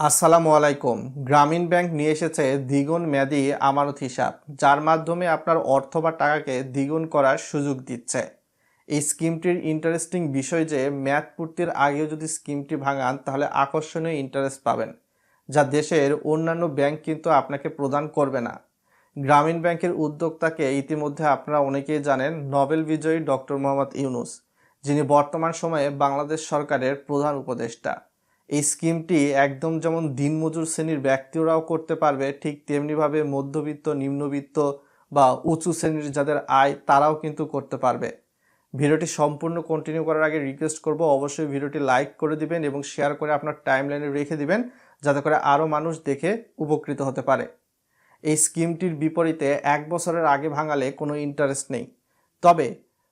আসসালামু আলাইকুম। গ্রামীণ ব্যাংক নিয়ে এসেছে দ্বিগুণ মেয়াদি আমানত হিসাব, যার মাধ্যমে আপনার অর্থ বা টাকাকে দ্বিগুণ করার সুযোগ দিচ্ছে। এই স্কিমটির ইন্টারেস্টিং বিষয় যে, মেয়াদ পূর্তির আগেও যদি স্কিমটি ভাঙান, তাহলে আকর্ষণীয় ইন্টারেস্ট পাবেন, যা দেশের অন্যান্য ব্যাংক কিন্তু আপনাকে প্রদান করবে না। গ্রামীণ ব্যাংকের উদ্যোক্তাকে ইতিমধ্যে আপনারা অনেকেই জানেন, নোবেল বিজয়ী ডক্টর মোহাম্মদ ইউনুস, যিনি বর্তমান সময়ে বাংলাদেশ সরকারের প্রধান উপদেষ্টা। এই স্কিমটি একদম যেমন দিনমজুর শ্রেণির ব্যক্তিরাও করতে পারবে, ঠিক তেমনিভাবে মধ্যবিত্ত, নিম্নবিত্ত বা উঁচু শ্রেণির যাদের আয় তারাও কিন্তু করতে পারবে। ভিডিওটি সম্পূর্ণ কন্টিনিউ করার আগে রিকোয়েস্ট করব, অবশ্যই ভিডিওটি লাইক করে দিবেন এবং শেয়ার করে আপনার টাইমলাইনে রেখে দিবেন, যাতে করে আরও মানুষ দেখে উপকৃত হতে পারে। এই স্কিমটির বিপরীতে এক বছরের আগে ভাঙালে কোনো ইন্টারেস্ট নেই। তবে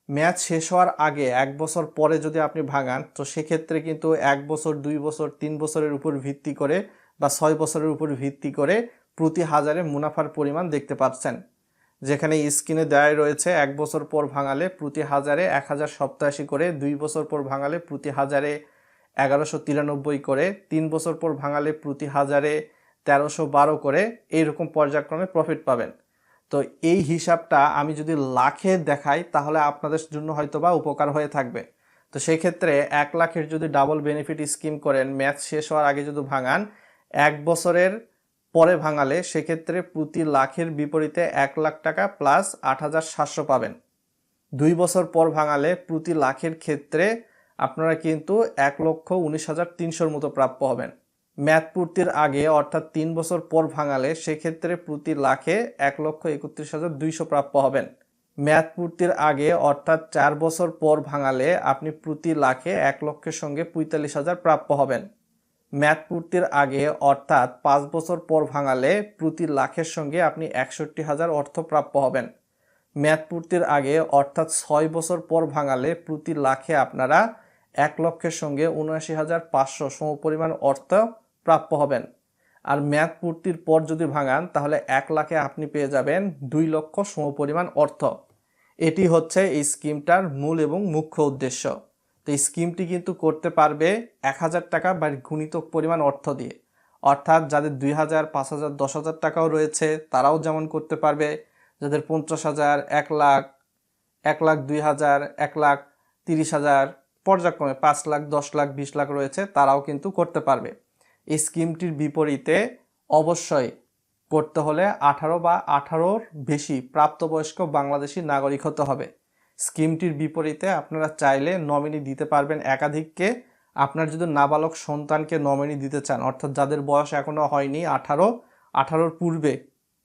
ম্যাচ শেষ হওয়ার আগে এক বছর পরে যদি আপনি ভাঙান তো সেক্ষেত্রে কিন্তু এক বছর, দুই বছর, তিন বছরের উপর ভিত্তি করে বা ছয় বছরের উপর ভিত্তি করে প্রতি হাজারে মুনাফার পরিমাণ দেখতে পাচ্ছেন। যেখানে স্ক্রিনে দেওয়া রয়েছে, এক বছর পর ভাঙালে প্রতি হাজারে এক হাজার সপ্তাশি করে, দুই বছর পর ভাঙালে প্রতি হাজারে এগারোশো তিরানব্বই করে, তিন বছর পর ভাঙালে প্রতি হাজারে তেরোশো বারো করে, এইরকম পর্যায়ক্রমে প্রফিট পাবেন। তো এই হিসাবটা আমি যদি লাখে দেখাই, তাহলে আপনাদের জন্য হয়তো বা উপকার হয়ে থাকবে। তো সেই ক্ষেত্রে এক লাখের যদি ডাবল বেনিফিট স্কিম করেন ম্যাচ শেষ হওয়ার আগে যদি ভাঙান, এক বছরের পরে ভাঙালে সেক্ষেত্রে প্রতি লাখের বিপরীতে এক লাখ টাকা প্লাস আট হাজার সাতশো পাবেন। দুই বছর পর ভাঙালে প্রতি লাখের ক্ষেত্রে আপনারা কিন্তু এক লক্ষ উনিশ হাজার তিনশোর মতো প্রাপ্য হবেন। ম্যাথ পূর্তির আগে, অর্থাৎ তিন বছর পর ভাঙালে, সেক্ষেত্রে প্রতি লাখে এক লক্ষ একত্রিশ হাজার দুইশো প্রাপ্য হবেন। ম্যাথ পূর্তির আগে, অর্থাৎ চার বছর পর ভাঙালে, আপনি প্রতি লাখে এক লক্ষের সঙ্গে পঁয়তাল্লিশ হাজার প্রাপ্য হবেন। ম্যাথ পূর্তির আগে, অর্থাৎ পাঁচ বছর পর ভাঙালে, প্রতি লাখের সঙ্গে আপনি একষট্টি হাজার অর্থ প্রাপ্য হবেন। ম্যাথ পূর্তির আগে, অর্থাৎ ছয় বছর পর ভাঙালে, প্রতি লাখে আপনারা এক লক্ষের সঙ্গে উনআশি হাজার পাঁচশো সমপরিমাণ অর্থ প্রাপ্য হবেন। আর ম্যাথ পূর্তির পর যদি ভাঙান, তাহলে এক লাখে আপনি পেয়ে যাবেন দুই লক্ষ সমপরিমাণ অর্থ। এটি হচ্ছে এই স্কিমটার মূল এবং মুখ্য উদ্দেশ্য। তো এই স্কিমটি কিন্তু করতে পারবে এক হাজার টাকা বা গুণিতক পরিমাণ অর্থ দিয়ে। অর্থাৎ যাদের দুই হাজার, পাঁচ হাজার, দশ হাজার টাকাও রয়েছে, তারাও যেমন করতে পারবে। যাদের পঞ্চাশ হাজার, এক লাখ এক লাখ দুই হাজার, এক লাখ তিরিশ হাজার, পর্যায়ক্রমে পাঁচ লাখ, দশ লাখ, বিশ লাখ রয়েছে, তারাও কিন্তু করতে পারবে। স্কিমটির বিপরীতে অবশ্যই করতে হলে আঠারো বা আঠারোর বেশি প্রাপ্তবয়স্ক বাংলাদেশি নাগরিক হতে হবে। স্কিমটির বিপরীতে আপনারা চাইলে নমিনি দিতে পারবেন একাধিককে। আপনার যদি নাবালক সন্তানকে নমিনি দিতে চান, অর্থাৎ যাদের বয়স এখনও হয়নি, আঠারো, আঠারোর পূর্বে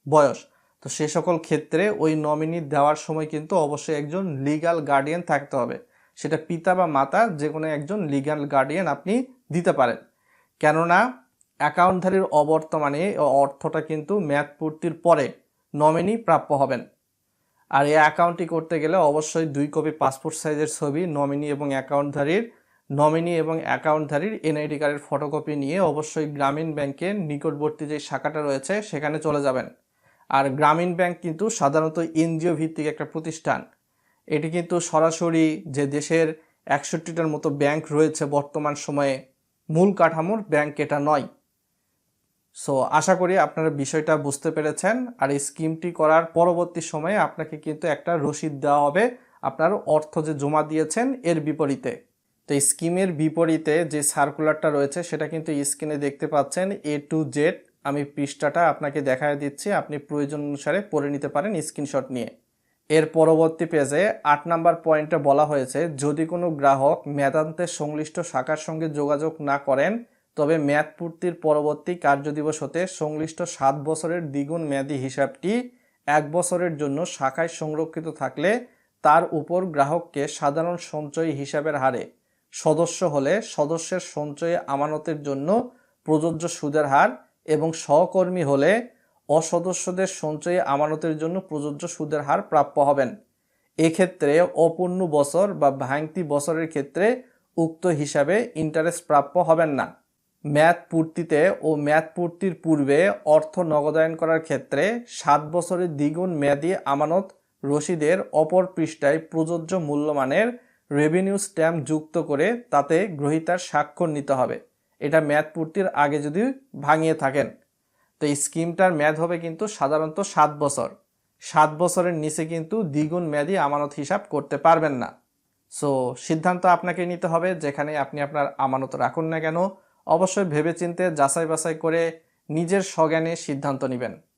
বয়স, তো সে সকল ক্ষেত্রে ওই নমিনি দেওয়ার সময় কিন্তু অবশ্যই একজন লিগাল গার্ডিয়ান থাকতে হবে। সেটা পিতা বা মাতা যে কোনো একজন লিগাল গার্ডিয়ান আপনি দিতে পারেন। কেননা অ্যাকাউন্টধারীর অবর্তমানে অর্থটা কিন্তু মেয়াদ পূর্তির পরে নমিনি প্রাপ্য হবেন। আর এই অ্যাকাউন্টটি করতে গেলে অবশ্যই দুই কপি পাসপোর্ট সাইজের ছবি, নমিনি এবং অ্যাকাউন্টধারীর নমিনি এবং অ্যাকাউন্টধারীর এনআইডি কার্ডের ফটোকপি নিয়ে অবশ্যই গ্রামীণ ব্যাংকের নিকটবর্তী যে শাখাটা রয়েছে সেখানে চলে যাবেন। আর গ্রামীণ ব্যাংক কিন্তু সাধারণত এনজিও ভিত্তিক একটা প্রতিষ্ঠান। এটি কিন্তু সরাসরি যে দেশের একষট্টিটার মতো ব্যাংক রয়েছে বর্তমান সময়ে মূল কাঠামোর ব্যাংক এটা নয়। সো আশা করি আপনারা বিষয়টা বুঝতে পেরেছেন আর এই স্কিমটি করার পরবর্তী সময়ে আপনাকে কিন্তু একটা রসিদ দেওয়া হবে। আপনার অর্থ যে জমা দিয়েছেন, এর বিপরীতে। তো এই স্কিমের বিপরীতে যে সার্কুলারটা রয়েছে, সেটা কিন্তু স্ক্রিনে দেখতে পাচ্ছেন। এ টু জেড আমি পৃষ্ঠাটা আপনাকে দেখায় দিচ্ছি। আপনি প্রয়োজন অনুসারে পড়ে নিতে পারেন স্ক্রিনশট নিয়ে। এর পরবর্তী পেজে আট নাম্বার পয়েন্টে বলা হয়েছে, যদি কোনো গ্রাহক মেয়াদান্তের সংশ্লিষ্ট শাখার সঙ্গে যোগাযোগ না করেন, তবে মেয়াদ পূর্তির পরবর্তী কার্যদিবস হতে সংশ্লিষ্ট সাত বছরের দ্বিগুণ মেয়াদি হিসাবটি এক বছরের জন্য শাখায় সংরক্ষিত থাকলে তার উপর গ্রাহককে সাধারণ সঞ্চয়ী হিসাবের হারে সদস্য হলে সদস্যের সঞ্চয়ে আমানতের জন্য প্রযোজ্য সুদের হার এবং সহকর্মী হলে অসদস্যদের সঞ্চয়ে আমানতের জন্য প্রযোজ্য সুদের হার প্রাপ্য হবেন। এক্ষেত্রে অপূর্ণ বছর বা ভাঙতি বছরের ক্ষেত্রে উক্ত হিসাবে ইন্টারেস্ট প্রাপ্য হবেন না। ম্যাথ পূর্তিতে ও ম্যাথ পূর্তির পূর্বে অর্থ নগদায়ন করার ক্ষেত্রে সাত বছরের দ্বিগুণ মেয়াদি আমানত রসিদের অপর পৃষ্ঠায় প্রযোজ্য মূল্যমানের রেভিনিউ স্ট্যাম্প যুক্ত করে তাতে গ্রহীতার স্বাক্ষর নিতে হবে। এটা মেয়াদ পূর্তির আগে যদি ভাঙিয়ে থাকেন। তো এই স্কিমটার মেয়াদ হবে কিন্তু সাধারণত সাত বছর। সাত বছরের নিচে কিন্তু দ্বিগুণ মেয়াদি আমানত হিসাব করতে পারবেন না। সো, সিদ্ধান্ত আপনাকে নিতে হবে যেখানে আপনি আপনার আমানত রাখুন না কেন। অবশ্যই ভেবেচিন্তে যাচাই বাছাই করে নিজের স্বজ্ঞানে সিদ্ধান্ত নেবেন।